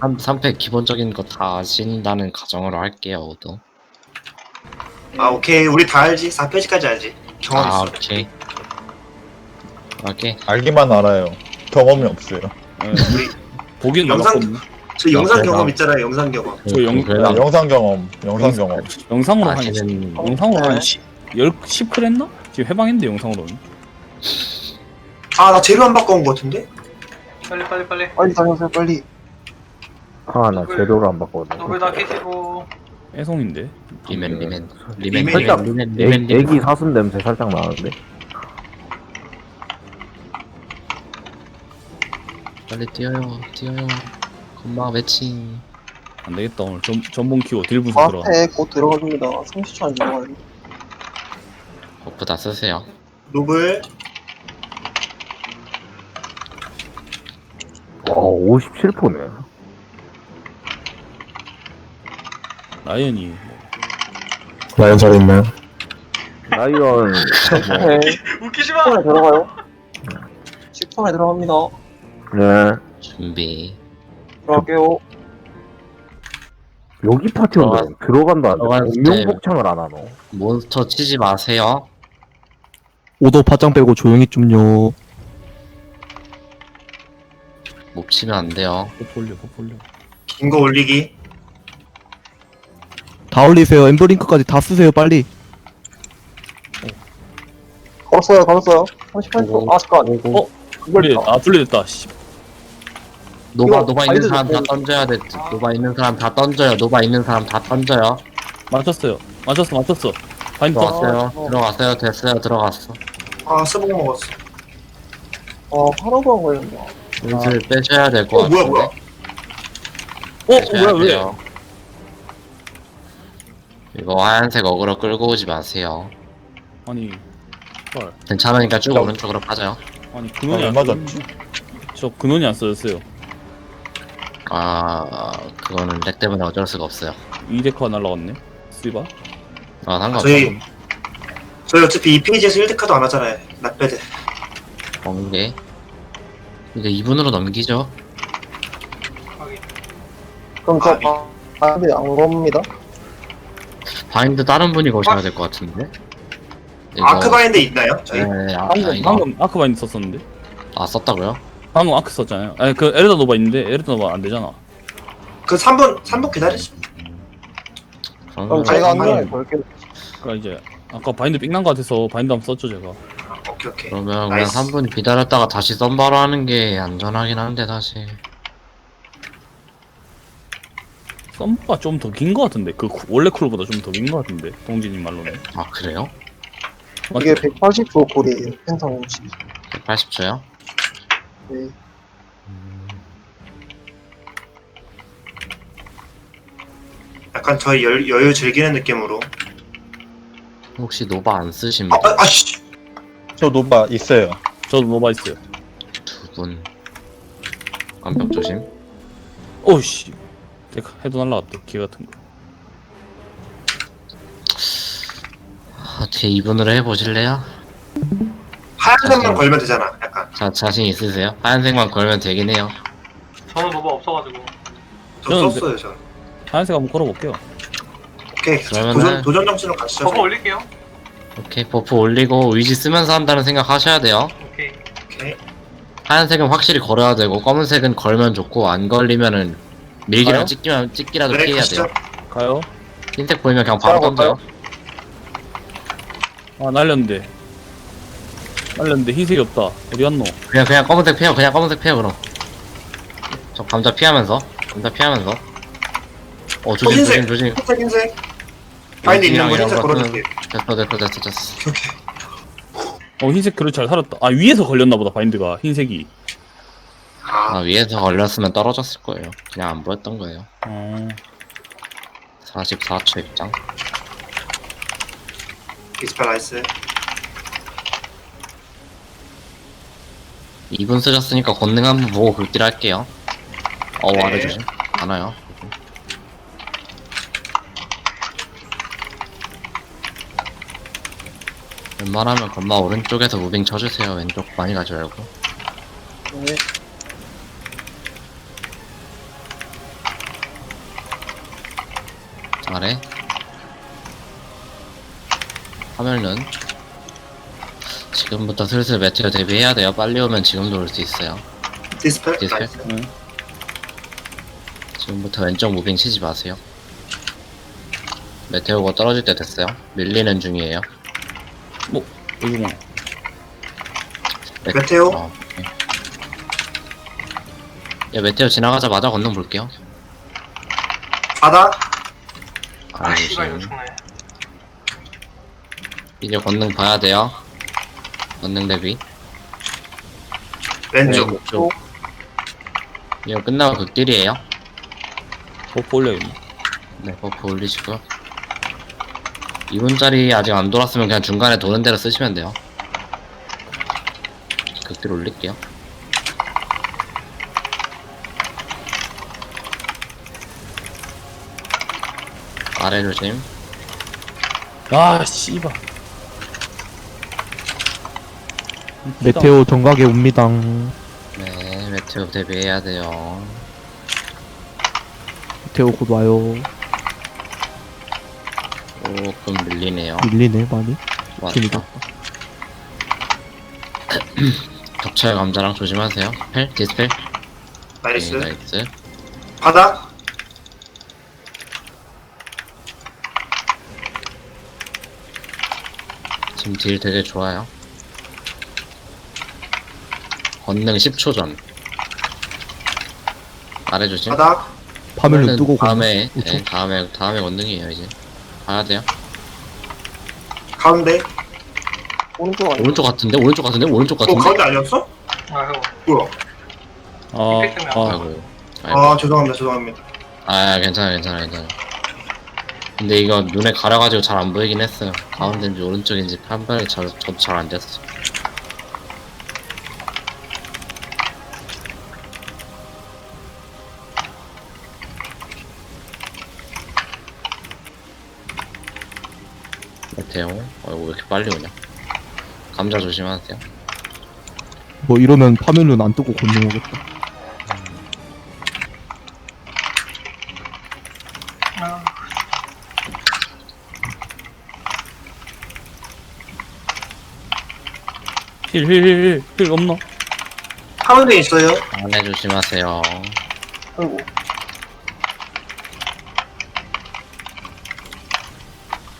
3, 3패 기본적인 거 다 아신다는 가정으로 할게요, 오도. 아 오케이 우리 다 알지 4페이지까지 알지 경험 아, 있어 오케이. 오케이. 알기만 알아요. 경험이 없어요. 예, 우리 보기는 영상-. 저 영상 경험 있잖아요 영상 경험 저 영- 그래도 네, 영상 경험, 영상 경험. 영상으로 한 아시는 영상으로 한 10, 10 했나? 지금 해방했는데 영상으로는. 아 나 재료 안 바꿔온 거 같은데? 빨리 빨리 빨리 빨리 다녀오세요 빨리 아, 나 재료를 안 바꿨네. 노블 다 깨지고 애송인데. 리멘, 리멘. 리멘. 리멘, 살짝 애. 애기 사슴 냄새 살짝 나는데. 빨리 뛰어요, 뛰어요. 건마 매칭. 안 되겠다 오늘 전 전봉 키고 딜 부수 들어. 마스터에 곧 들어갑니다 30초 안 들어가요 버프 다 쓰세요. 노블 어, 57%네. 라이언이 뭐 라이언 잘 있나요? 라이언, 네 웃기지 마 10분에 들어가요 10분에 들어갑니다 네. 준비. 들어갈게요 여기 파티원들 들어간다. 들어갈 때- 공룡복창을 안 하노. 몬스터 치지 마세요. 오도 파장 빼고 조용히 좀요. 못 치면 안 돼요. 포폴리오 포폴리오. 긴거 올리기 다 올리세요. 엠버링크까지 다 쓰세요. 빨리. 걸었어요 걸었어요 38초 아 잠깐 어? 이걸 아 둘리됐다. 씨. 노바, 이거 노바 있는 사람 다 뭐- 던져야 돼. 노바 있는 사람 다 던져요. 노바 있는 사람 다 던져요. 맞췄어요. 맞췄어 맞췄어. 떴어. 들어갔어요. 어. 들어갔어요. 됐어요. 들어갔어. 아 스봉 먹었어 아 하나도 안 걸렸다 슬슬 빼셔야 될 것어 뭐야 같은데. 뭐야 어 빼셔야 뭐야 왜? 돼요. 이거 하얀색 어그로 끌고 오지 마세요. 아니 헐. 괜찮으니까 쭉 야. 오른쪽으로 빠져요. 아니 근원이 아, 안 맞았지. 저 근원이 안 써졌어요. 아, 그거는 렉 때문에 어쩔 수가 없어요. 이 데카 날라갔네. 쓰이바. 아, 상관없어. 저희 저희 어차피 2페이지에서 1대카도 안 하잖아요 나빼드 번개. 이제 2분으로 넘기죠. 그럼 아, 저 바인드 안 겁니다 바인드 다른 분이 거셔야 될 것 같은데. 이거- 아크바인드 있나요? 저희? 네, 아, 아, 방금 이거. 방금 아크 바인드 썼었는데. 아, 썼다고요? 방금 아크 썼잖아요. 아니 그 에르다 노바 있는데 에르다 노바 안 되잖아. 그 3분 3분 기다리시 그럼 그러면 제가 한. 번에 걸게요 그러니까 이제 아까 바인드 삥난 거 같아서 바인드 한번 썼죠 제가. 아, 오케이 오케이 그러면 그냥 나이스. 3분 기다렸다가 다시 썬바로 하는 게 안전하긴 한데 사실. 썸바 좀 더 긴 거 같은데 그 쿠- 원래 쿨보다 좀 더 긴 거 같은데 동진님 말로는. 아, 그래요? 이게 180초 콜이에요 생성 음식 180초요? 네. 약간 저희 여, 여유 즐기는 느낌으로 혹시 노바 안 쓰신 아, 분? 아, 아씨 저 노바 있어요. 저도 노바 있어요. 두 분. 깜빡 조심. 오씨. 데카 해도 날라갔다 기 같은 거. 어떻게 2분으로 해보실래요? 하얀색만 자신. 걸면 되잖아 약간 자, 자신 있으세요? 하얀색만 걸면 되긴 해요. 저는 노바 없어가지고 저 저는 썼어요 저 하얀색 한번 걸어볼게요. 오케이 그러면은- 도전, 도전 정신으로 가시죠 버거 올릴게요 오케이, 버프 올리고 의지 쓰면서 한다는 생각 하셔야 돼요. 오케이 오케이 하얀색은 확실히 걸어야 되고 검은색은 걸면 좋고 안 걸리면은 밀기랑 가요? 찍기만 찍기라도 네 피해야 가시죠 돼요. 가요. 흰색 보이면 그냥 바로 자, 던져요. 아 날렸는데. 날렸는데 흰색이 없다. 어디 갔노? 그냥 그냥 검은색 피해요. 그냥 검은색 피해요 그럼. 저 감자 피하면서 감자 피하면서. 어 조심 흰색. 조심 조심. 흰색 흰색 바인드 있는 거 흰색 걸어줄게 됐어 됐어 됐어 됐어. 어 흰색 그래 잘 살았다. 아 위에서 걸렸나 보다 바인드가 흰색이. 아아 위에서 걸렸으면 떨어졌을 거예요. 그냥 안 보였던 거예요. 어. 44초 입장. 이스팔 나이스 2분 쓰셨으니까 권능 한번 보고 긁기를 할게요. 어 네. 아래 조심. 많아요. 웬만하면 건마 오른쪽에서 무빙 쳐주세요. 왼쪽 많이 가지 말고. 네. 아래 화면은 지금부터 슬슬 매트가 대비해야 돼요 빨리 오면 지금도 올 수 있어요 디스펠? 디스펠? 나이스. 지금부터 왼쪽 무빙 치지 마세요 메테오가 떨어질 때 됐어요 밀리는 중이에요 이거 뭐 메- 메테오? 어, 오케이. 야 메테오 지나가자마자 건능 볼게요 바닥? 아 씨발 이거. 죽네 이제 건능 봐야 돼요. 건능 대비. 왼쪽. 왼쪽. 이거 끝나고 극딜이에요? 버프 올려야겠네 네 버프 올리시고요 2분짜리 아직 안 돌았으면 그냥 중간에 도는 대로 쓰시면 돼요. 극딜 올릴게요 아래 조심 아 씨발 메테오 정각에 옵니다. 네 메테오 대비해야 돼요 메테오 곧 와요. 조금 밀리네요 밀리네 많이. 왔다 격차의 감자랑 조심하세요 펠? 디스펠? 나이스. 네, 나이스 바닥? 지금 딜 되게 좋아요. 권능 10초 전. 아래 조심. 바닥? 파멸은 뜨고 고 다음에. 네, 다음에, 다음에 권능이에요, 이제. 봐야 돼요. 가운데? 오른쪽 아니야? 오른쪽 같은데? 오른쪽 같은데? 오른쪽 어, 같은데? 가운데 아니었어? 뭐야? 아, 이펙 때문에 아 아이고. 아이고. 아, 죄송합니다, 죄송합니다. 아, 괜찮아, 괜찮아, 괜찮아. 근데 이거 눈에 가려가지고 잘 안 보이긴 했어요. 가운데인지 오른쪽인지 판별이 저, 저도 잘 안 됐어. 메테오. 어이구, 왜 이렇게 빨리 오냐. 감자 조심하세요. 뭐 이러면 파멸은 안 뜨고 건능 오겠다. 아, 힐 힐 힐 힐 없나? 가운데 있어요. 안에 조심하세요. 아이고.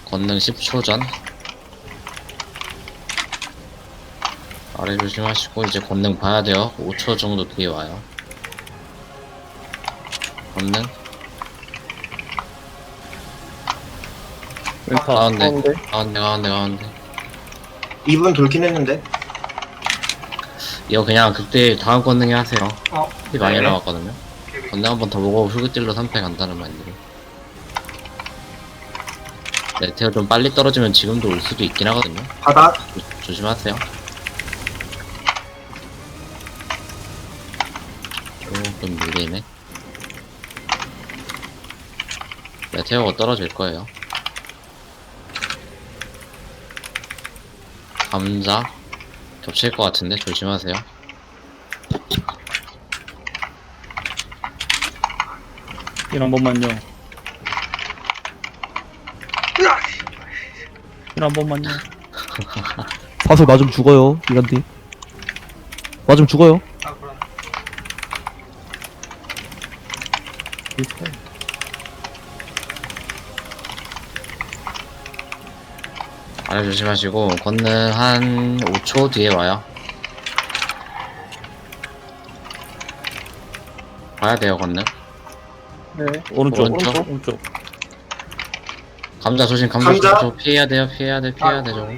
권능 10초 전. 아래 조심하시고 이제 권능 봐야 돼요. 5초 정도 뒤에 와요. 왼타 가운데 가운데. 가운데 가운데 가운데. 2분 돌긴 했는데. 이거 그냥 그때 다음 권능에 하세요. 어 피 많이 네. 나왔거든요. 권능 한 번 더 보고 후그딜로 3패 간다는 말이에요. 메테오 좀 빨리 떨어지면 지금도 올 수도 있긴 하거든요. 바닥? 조, 조심하세요. 조금 밀리네. 메테오가 떨어질 거예요. 감자 겹칠 것 같은데 조심하세요. 힐한 번만요 힐한 번만요 사슬 맞으면 죽어요. 이간디. 맞으면 죽어요. 아 아래 조심하시고 건능 한 5초 뒤에 와요. 봐야 돼요 건능. 네. 오른쪽 오른쪽. 오른쪽 오른쪽 감자 조심 감자 감자? 조심 저 피해야 돼요 피해야 돼 피해야 돼 저거.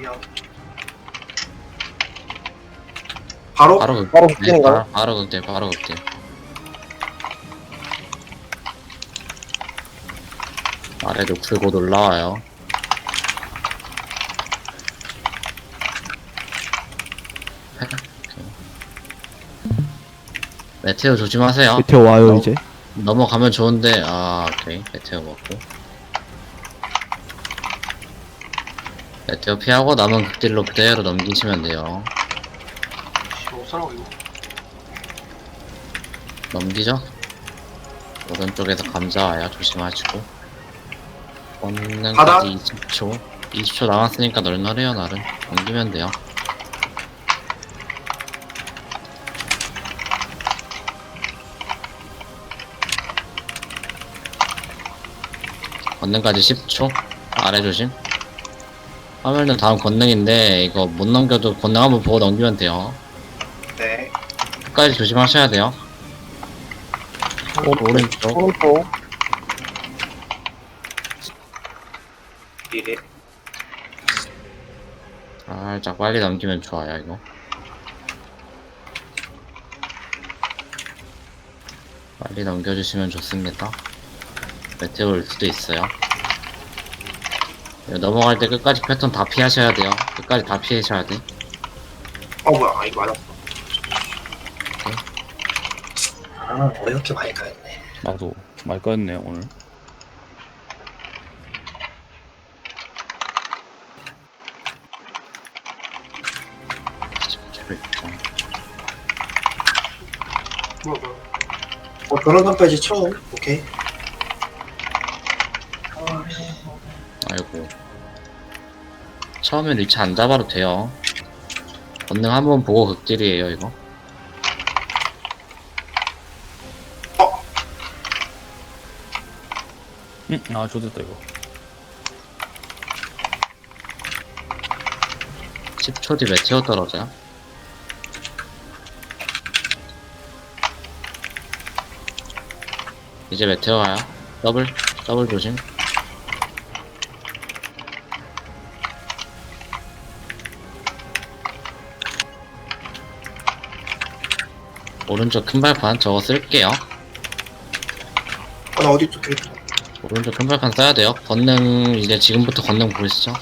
바로? 바로 극. 바로 네? 바로, 바로 극대 바로 극대. 아래 노출 곧 올라와요. 메테오 조심하세요. 메테오 와요 어. 이제. 넘어가면 좋은데 아 오케이. 메테오 먹고. 메테오 피하고 남은 극딜로 그대로 넘기시면 돼요. 씨 이거. 넘기죠. 오른쪽에서 감자 와요. 조심하시고? 권능까지 20초. 20초 남았으니까 널널해요 나름 넘기면 돼요 권능까지 10초? 아래 조심. 화면은 다음 권능인데 이거 못 넘겨도 권능 한번 보고 넘기면 돼요. 네. 끝까지 조심하셔야 돼요. 오른쪽. 오른쪽. 미래. 살짝 빨리 넘기면 좋아요 이거. 빨리 넘겨주시면 좋습니다 메테오 올 수도 있어요 넘어갈 때 끝까지 패턴 다 피하셔야 돼요 끝까지 다 피하셔야 돼 어 뭐야? 아 이거 맞았어. 아 어이없게 많이 가였네. 나도 많이 까였네요 오늘 뭐야 뭐야 어 변호사까지 처음. 오케이. 처음엔 위치 안 잡아도 돼요. 권능 한번 보고 극딜이에요 이거. 응? 아 좋됐다 이거. 10초 뒤 메테오 떨어져요. 이제 메테오 와요. 더블 더블 조심 오른쪽 큰 발판 저거 쓸게요. 어나 어디 또 캐릭터. 오른쪽 큰 발판 써야 돼요. 권능 이제 지금부터 권능 보이시죠?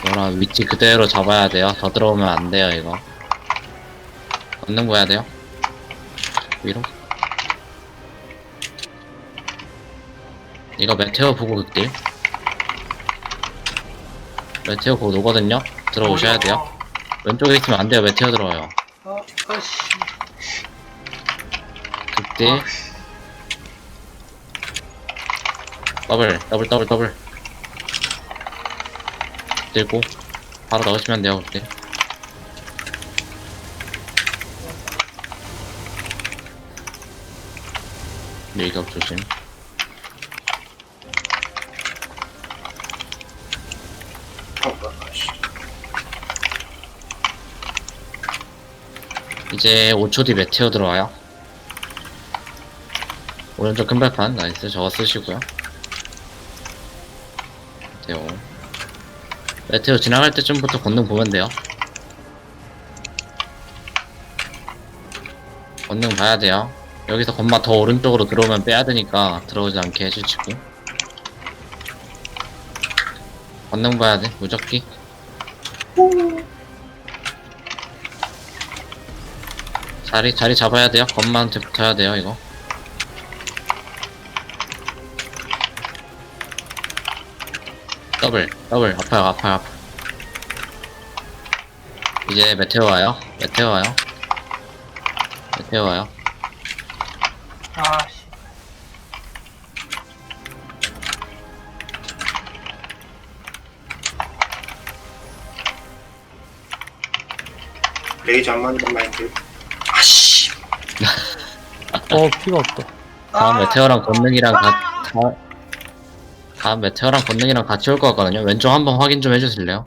이거랑 위치 그대로 잡아야 돼요. 더 들어오면 안 돼요 이거. 권능 봐야 돼요. 위로. 이거 메테오 보고 극딜. 메테오 보고 오거든요. 들어오셔야 돼요. 왼쪽에 있으면 안 돼요. 메테오 들어와요 아 아씨 극딜 더블 더블 더블 더블. 들고 바로 넣으시면 돼요 그때. 밀격 조심 어 뭐야? 아씨. 이제 5초 뒤 메테오 들어와요. 오른쪽 큰 발판 나이스. 저거 쓰시고요. 메테오. 메테오 지나갈 때쯤부터 권능 보면 돼요. 권능 봐야 돼요. 여기서 건마 더 오른쪽으로 들어오면 빼야 되니까 들어오지 않게 해주시고. 권능 봐야 돼. 무적기 자리 자리 잡아야 돼요? 건마한테 붙어야 돼요 이거? 더블 더블. 아파요 아파요 아파 이제 메테오 와요? 메테오 와요? 메테오 와요? 아씨. 레이저 안 맞는 마이크. 어 피가 없다. 다음 아, 메테오랑 권능이랑 가, 다, 다음 메테오랑 권능이랑 같이 올 것 같거든요. 왼쪽 한번 확인 좀 해주실래요?